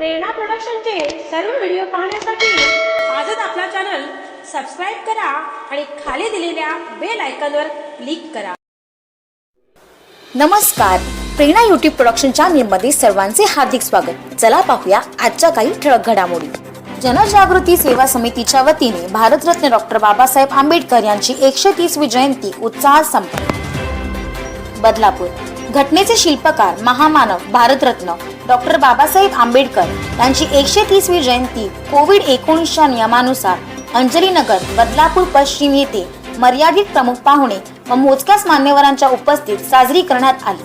प्रेरणा प्रोडक्शनचे सर्व व्हिडिओ पाहण्यासाठी आजच आपला चॅनल सबस्क्राईब करा आणि खाली दिलेल्या बेल आयकॉनवर क्लिक करा. नमस्कार. प्रेरणा युट्यूब प्रोडक्शनच्या चॅनलमध्ये सर्वांचे हार्दिक स्वागत. चला पाहूया आजच्या काही ठळक घडामोडी. जनजागृती सेवा समितीच्या वतीने भारतरत्न डॉक्टर बाबासाहेब आंबेडकर यांची एकशे तीसवी जयंती उत्साहात संपली बदलापूर. घटनेचे शिल्पकार महामानव भारतरत्न डॉक्टर बाबासाहेब आंबेडकर यांची एकशे तीसवी जयंती कोविड एकोणीसच्या नियमानुसार अंजलीनगर बदलापूर पश्चिम येथे मर्यादित प्रमुख पाहुणे व मोजक्याच मान्यवरांच्या उपस्थित साजरी करण्यात आली.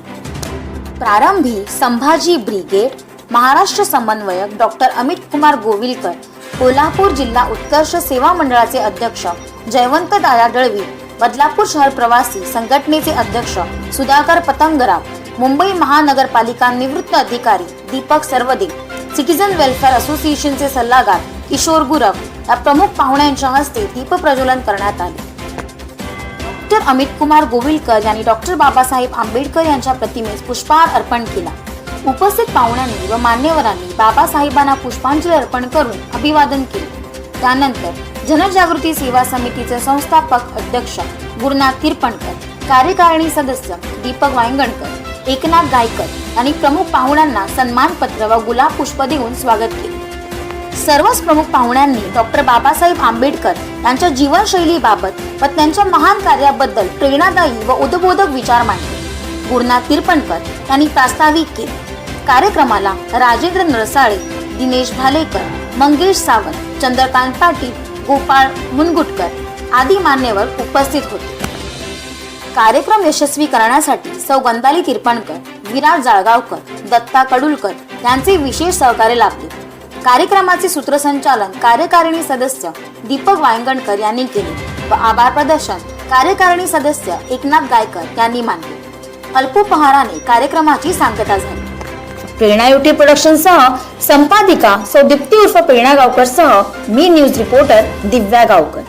प्रारंभी संभाजी ब्रिगेड महाराष्ट्र समन्वयक डॉक्टर अमित कुमार गोविलकर कोल्हापूर जिल्हा उत्कर्ष सेवा मंडळाचे अध्यक्ष जयवंत दादा दळवी बदलापूर शहर प्रवासी संघटनेचे अध्यक्ष सुधाकर पतंगराव मुंबई महानगरपालिका निवृत्त अधिकारी दीपक सर्वदे सिटीजन वेलफेअर असोसिएशनचे सल्लागार किशोर गुरव या प्रमुख पाहुण्यांच्या हस्ते दीप प्रज्वलन करण्यात आले. डॉक्टर अमित कुमार गोविलकर यांनी डॉक्टर बाबासाहेब आंबेडकर यांच्या प्रतिमेस पुष्पहार अर्पण केला. उपस्थित पाहुण्यांनी व मान्यवरांनी बाबासाहेबांना पुष्पांजली अर्पण करून अभिवादन केले. त्यानंतर जनजागृती सेवा समितीचे संस्थापक अध्यक्ष गुरुनाथ तिरपणकर कार्यकारिणी सदस्य दीपक वायंगणकर एकनाथ गायकर यांनी प्रमुख पाहुण्यांना सन्मानपत्र व गुलाब पुष्प देऊन स्वागत केले. सर्वच प्रमुख पाहुण्यांनी डॉक्टर बाबासाहेब आंबेडकर यांच्या जीवनशैलीबाबत व त्यांच्या महान कार्याबद्दल प्रेरणादायी व उद्बोधक विचार मांडले. गुरुनाथ तिरपणकर यांनी प्रास्ताविक केले. कार्यक्रमाला राजेंद्र नरसाळे दिनेश भालेकर मंगेश सावंत चंद्रकांत पाटील गोपाळ मुनगुटकर आदी मान्यवर उपस्थित होते. कार्यक्रम यशस्वी करण्यासाठी सौ गंदाली तिरपणकर विराट जाळगावकर दत्ता कडुलकर यांचे विशेष सहकार्य लाभले. कार्यक्रमाचे सूत्रसंचालन कार्यकारिणी सदस्य दीपक वायंगणकर यांनी केले व आभार प्रदर्शन कार्यकारिणी सदस्य एकनाथ गायकर यांनी मानले. अल्पोपहाराने कार्यक्रमाची सांगता झाली. प्रेरणा युटी प्रोडक्शन सह संपादिका सौदीप्ती उर्फ प्रेरणा गावकर सह मी न्यूज रिपोर्टर दिव्या गावकर.